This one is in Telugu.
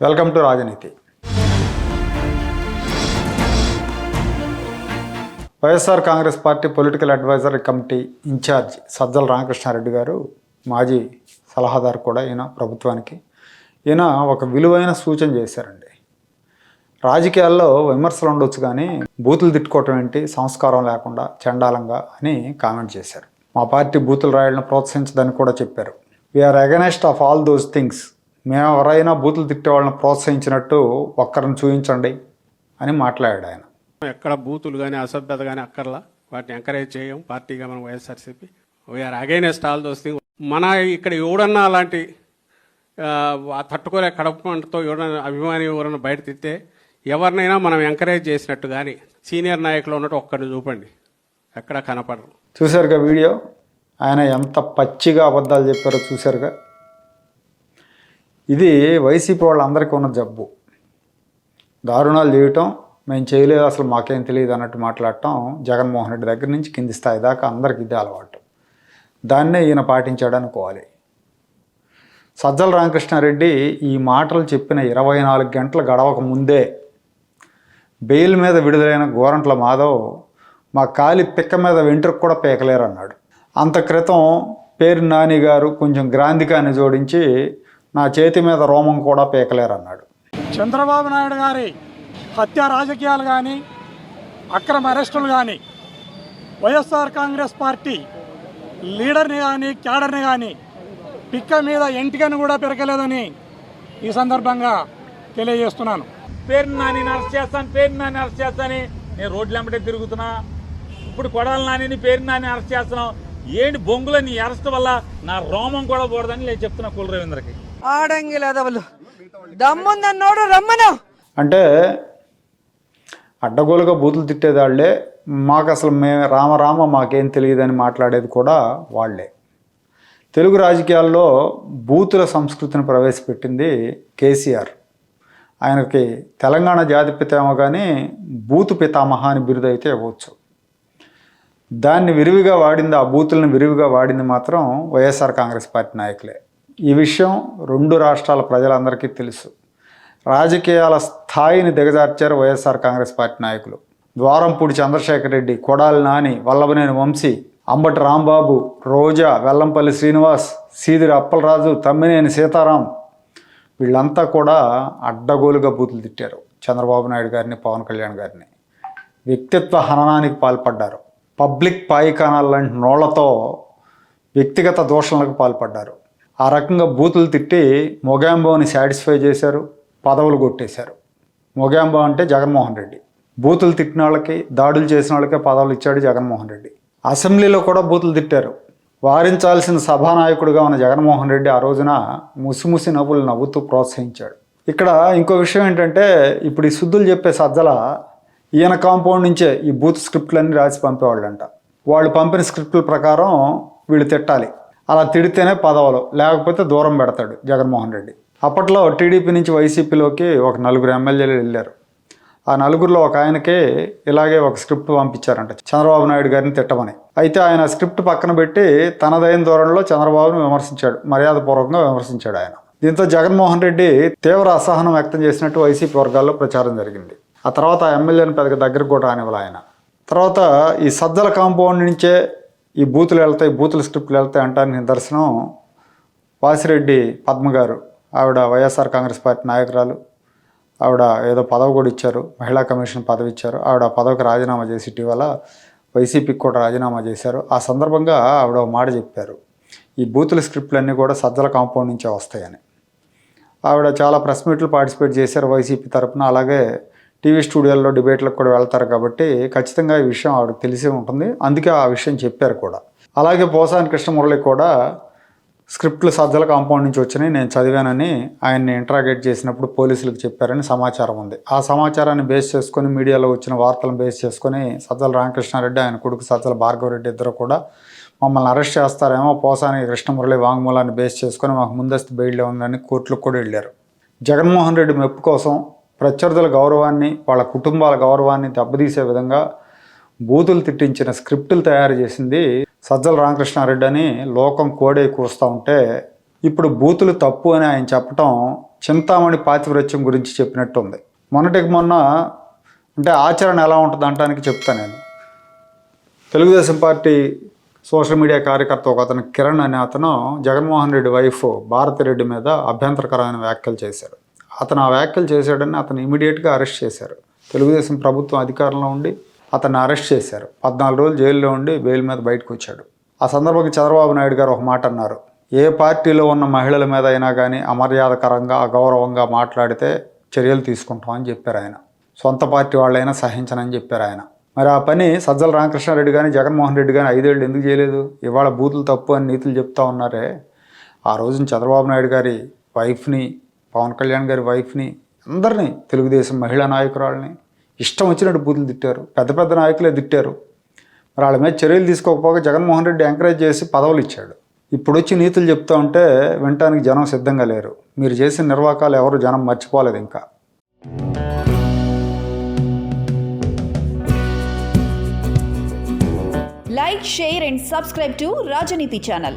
Welcome to Rajaneeti. YSR Congress party political advisory committee incharge Sajjala Ramakrishna Reddy గారు మాజీ సలహాదారు కూడా ఈయన ప్రభుత్వానికి. ఈయన ఒక విలువైన సూచన చేశారండి. రాజకీయాల్లో విమర్శలు ఉండొచ్చు కానీ బూతులు తిట్టుకోవటం ఏంటి సంస్కారం లేకుండా చండాలంగా అని కామెంట్ చేశారు. మా పార్టీ బూతులు రాయలను ప్రోత్సహించదని కూడా చెప్పారు. We're against of all those things మేము ఎవరైనా బూతులు తిట్టే వాళ్ళని ప్రోత్సహించినట్టు ఒక్కరిని చూపించండి అని మాట్లాడాడు ఆయన. ఎక్కడ బూతులు కానీ అసభ్యత కానీ అక్కర్లా. వాటిని ఎంకరేజ్ చేయం. పార్టీగా మనం YSRCP. We're against all those thing మన ఇక్కడ ఎవడన్నా అలాంటి తట్టుకోలే కడపంటతో ఎవడన్నా అభిమాని ఎవరన్నా బయట తిట్టే ఎవరినైనా మనం ఎంకరేజ్ చేసినట్టు కానీ సీనియర్ నాయకులు ఉన్నట్టు ఒక్కడిని చూపండి. ఎక్కడ కనపడరు. చూశారుగా వీడియో? ఆయన ఎంత పచ్చిగా అబద్ధాలు చెప్పారో చూశారుగా? ఇది వైసీపీ వాళ్ళందరికీ ఉన్న జబ్బు. దారుణాలు చేయటం మేము చేయలేదు అసలు మాకేం తెలియదు అన్నట్టు మాట్లాడటం జగన్మోహన్ రెడ్డి దగ్గర నుంచి కింది స్థాయి దాకా అందరికి ఇదే అలవాటు. దాన్నే ఈయన పాటించాడు అనుకోవాలి. సజ్జల రామకృష్ణారెడ్డి ఈ మాటలు చెప్పిన ఇరవై నాలుగు గంటలు గడవక ముందే బెయిల్ మీద విడుదలైన గోరంట్ల మాధవ్ మా కాలి పిక్క మీద వెంట్రుకు కూడా పీకలేరు అన్నాడు అంత క్రితం పేరు నాని గారు కొంచెం గ్రాంధికాన్ని జోడించి నా చేతి మీద రోమం కూడా పీకలేరు అన్నాడు చంద్రబాబు నాయుడు గారి హత్య రాజకీయాలు కానీ అక్రమ అరెస్టులు కానీ వైఎస్ఆర్ కాంగ్రెస్ పార్టీ లీడర్ని కానీ క్యాడర్ని కానీ పిక్క మీద ఎంటికని కూడా పెరగలేదని ఈ సందర్భంగా తెలియజేస్తున్నాను. పేరు నాని అరెస్ట్ చేస్తాను పేరు నాని అరెస్ట్ చేస్తాను నేను రోడ్లు వెంబడే తిరుగుతున్నా. ఇప్పుడు కొడాల నానిని పేరు నాని అరెస్ట్ చేస్తున్నాం. ఏంటి బొంగుల నీ అరెస్ట్ వల్ల నా రోమం కూడా పోడదని నేను చెప్తున్నా కుల రవీంద్రకి. దమ్ముందన్నోడు రమ్మను. అంటే అడ్డగోలుగా బూతులు తిట్టేదాళ్ళే మాకు అసలు మేము రామరామ మాకేం తెలియదని మాట్లాడేది కూడా వాళ్ళే. తెలుగు రాజకీయాల్లో బూతుల సంస్కృతిని ప్రవేశపెట్టింది కేసీఆర్. ఆయనకి తెలంగాణ జాతి పితామ కానీ బూతు పితామహ అని బిరుదు అయితే ఇవ్వచ్చు. దాన్ని విరివిగా వాడింది ఆ బూతులను విరివిగా వాడింది మాత్రం వైఎస్ఆర్ కాంగ్రెస్ పార్టీ నాయకులే. ఈ విషయం రెండు రాష్ట్రాల ప్రజలందరికీ తెలుసు. రాజకీయాల స్థాయిని దిగజార్చారు వైఎస్ఆర్ కాంగ్రెస్ పార్టీ నాయకులు. ద్వారంపూడి చంద్రశేఖర్ రెడ్డి కొడాలి నాని వల్లభనేని వంశీ అంబటి రాంబాబు రోజా వెల్లంపల్లి శ్రీనివాస్ సీదిరి అప్పలరాజు తమ్మినేని సీతారాం వీళ్ళంతా కూడా అడ్డగోలుగా బూతులు తిట్టారు చంద్రబాబు నాయుడు గారిని పవన్ కళ్యాణ్ గారిని. వ్యక్తిత్వ హననానికి పాల్పడ్డారు. పబ్లిక్ పాయికానాలు లాంటి నోళ్ళతో వ్యక్తిగత దోషణలకు పాల్పడ్డారు. ఆ రకంగా బూతులు తిట్టి మొగాంబోని సాటిస్ఫై చేశారు పదవులు కొట్టేశారు. మొగాంబో అంటే జగన్మోహన్ రెడ్డి. బూతులు తిట్టిన వాళ్ళకి దాడులు చేసిన వాళ్ళకే పదవులు ఇచ్చాడు జగన్మోహన్ రెడ్డి. అసెంబ్లీలో కూడా బూతులు తిట్టారు. వారించాల్సిన సభానాయకుడిగా ఉన్న జగన్మోహన్ రెడ్డి ఆ రోజున ముసిముసి నవ్వులు నవ్వుతూ ప్రోత్సహించాడు. ఇక్కడ ఇంకో విషయం ఏంటంటే ఇప్పుడు ఈ శుద్ధులు చెప్పే సజ్జల ఈయన కాంపౌండ్ నుంచే ఈ బూత్ స్క్రిప్ట్లన్నీ రాసి పంపేవాళ్ళంట. వాళ్ళు పంపిన స్క్రిప్టుల ప్రకారం వీళ్ళు తిట్టాలి. అలా తిడితేనే పదవులు లేకపోతే దూరం పెడతాడు జగన్మోహన్ రెడ్డి. అప్పట్లో టీడీపీ నుంచి వైసీపీలోకి ఒక నలుగురు ఎమ్మెల్యేలు వెళ్ళారు. ఆ నలుగురిలో ఒక ఆయనకే ఇలాగే ఒక స్క్రిప్ట్ పంపించారంట చంద్రబాబు నాయుడు గారిని తిట్టమని. అయితే ఆయన స్క్రిప్ట్ పక్కన పెట్టి తనదైన ధోరణిలో చంద్రబాబును విమర్శించాడు మర్యాదపూర్వకంగా విమర్శించాడు ఆయన. దీంతో జగన్మోహన్ రెడ్డి తీవ్ర అసహనం వ్యక్తం చేసినట్టు వైసీపీ వర్గాల్లో ప్రచారం జరిగింది. ఆ తర్వాత ఆ ఎమ్మెల్యేని పెద్దగా దగ్గరకు కూడా రానివ్వాలి ఆయన. తర్వాత ఈ సజ్జల కాంపౌండ్ నుంచే ఈ బూతులు వెళ్తాయి బూతుల స్క్రిప్ట్లు వెళ్తాయి అంటానికి నిదర్శనం వాసిరెడ్డి పద్మ గారు ఆవిడ వైఎస్ఆర్ కాంగ్రెస్ పార్టీ నాయకురాలు. ఆవిడ ఏదో పదవి కూడా ఇచ్చారు మహిళా కమిషన్ పదవి ఇచ్చారు. ఆవిడ పదవికి రాజీనామా చేసి ఇటీవల వైసీపీకి కూడా రాజీనామా చేశారు. ఆ సందర్భంగా ఆవిడ మాట చెప్పారు. ఈ బూతుల స్క్రిప్ట్లన్నీ కూడా సజ్జల కాంపౌండ్ నుంచే వస్తాయని. ఆవిడ చాలా ప్రెస్ మీట్లు పార్టిసిపేట్ చేశారు వైసీపీ తరఫున అలాగే టీవీ స్టూడియోల్లో డిబేట్లకు కూడా వెళ్తారు కాబట్టి ఖచ్చితంగా ఈ విషయం ఆవిడకి తెలిసే ఉంటుంది. అందుకే ఆ విషయం చెప్పారు కూడా. అలాగే పోసాని కృష్ణమురళి కూడా స్క్రిప్ట్లు సజ్జల కాంపౌండ్ నుంచి వచ్చినాయి. నేను చదివానని ఆయన్ని ఇంట్రాగేట్ చేసినప్పుడు పోలీసులకు చెప్పారని సమాచారం ఉంది. ఆ సమాచారాన్ని బేస్ చేసుకొని మీడియాలో వచ్చిన వార్తలను బేస్ చేసుకొని సజ్జల రామకృష్ణారెడ్డి ఆయన కొడుకు సజ్జల భార్గవరెడ్డి ఇద్దరు కూడా మమ్మల్ని అరెస్ట్ చేస్తారేమో పోసాని కృష్ణమురళి వాంగ్మూలాన్ని బేస్ చేసుకొని మాకు ముందస్తు బెయిల్లో ఉందని కోర్టులకు కూడా వెళ్ళారు. జగన్మోహన్ రెడ్డి మెప్పు కోసం ప్రత్యర్థుల గౌరవాన్ని వాళ్ళ కుటుంబాల గౌరవాన్ని దెబ్బతీసే విధంగా బూతులు తిట్టించిన స్క్రిప్టులు తయారు చేసింది సజ్జల రామకృష్ణారెడ్డి అని లోకం కోడే కూస్తూ ఉంటే ఇప్పుడు బూతులు తప్పు అని ఆయన చెప్పటం చింతామణి పాతివ్రత్యం గురించి చెప్పినట్టు ఉంది మొన్నటికి మొన్న అంటే ఆచరణ ఎలా ఉంటుంది అంటానికి చెప్తాను నేను. తెలుగుదేశం పార్టీ సోషల్ మీడియా కార్యకర్త ఒక అతను కిరణ్ అనే అతను జగన్మోహన్ రెడ్డి వైఫ్ భారతిరెడ్డి మీద అభ్యంతరకరమైన వ్యాఖ్యలు చేశారు. అతను ఆ వ్యాఖ్యలు చేశాడని అతను ఇమీడియట్గా అరెస్ట్ చేశారు. తెలుగుదేశం ప్రభుత్వం అధికారంలో ఉండి అతన్ని అరెస్ట్ చేశారు. పద్నాలుగు రోజులు జైల్లో ఉండి బెయిల్ మీద బయటకు వచ్చాడు ఆ సందర్భంగా చంద్రబాబు నాయుడు గారు ఒక మాట అన్నారు. ఏ పార్టీలో ఉన్న మహిళల మీద అయినా కానీ అమర్యాదకరంగా అగౌరవంగా మాట్లాడితే చర్యలు తీసుకుంటామని చెప్పారు ఆయన. సొంత పార్టీ వాళ్ళైనా సహించనని చెప్పారు ఆయన. మరి ఆ పని సజ్జల రామకృష్ణారెడ్డి కానీ జగన్మోహన్ రెడ్డి కానీ ఐదేళ్ళు ఎందుకు చేయలేదు? ఇవాళ బూతులు తప్పు అని నీతులు చెప్తా ఉన్నారే. ఆ రోజున చంద్రబాబు నాయుడు గారి వైఫ్ని పవన్ కళ్యాణ్ గారి వైఫ్ని అందరినీ తెలుగుదేశం మహిళా నాయకురాలని ఇష్టం వచ్చినట్టు బూతులు తిట్టారు. పెద్ద పెద్ద నాయకులే తిట్టారు. మరి వాళ్ళ మీద చర్యలు తీసుకోకపోగా జగన్మోహన్ రెడ్డి ఎంకరేజ్ చేసి పదవులు ఇచ్చాడు. ఇప్పుడు వచ్చి నీతులు చెప్తా ఉంటే వినటానికి జనం సిద్ధంగా లేరు. మీరు చేసిన నిర్వాకాలు ఎవరు జనం మర్చిపోలేదు ఇంకా. Like share and subscribe to Rajaneeti channel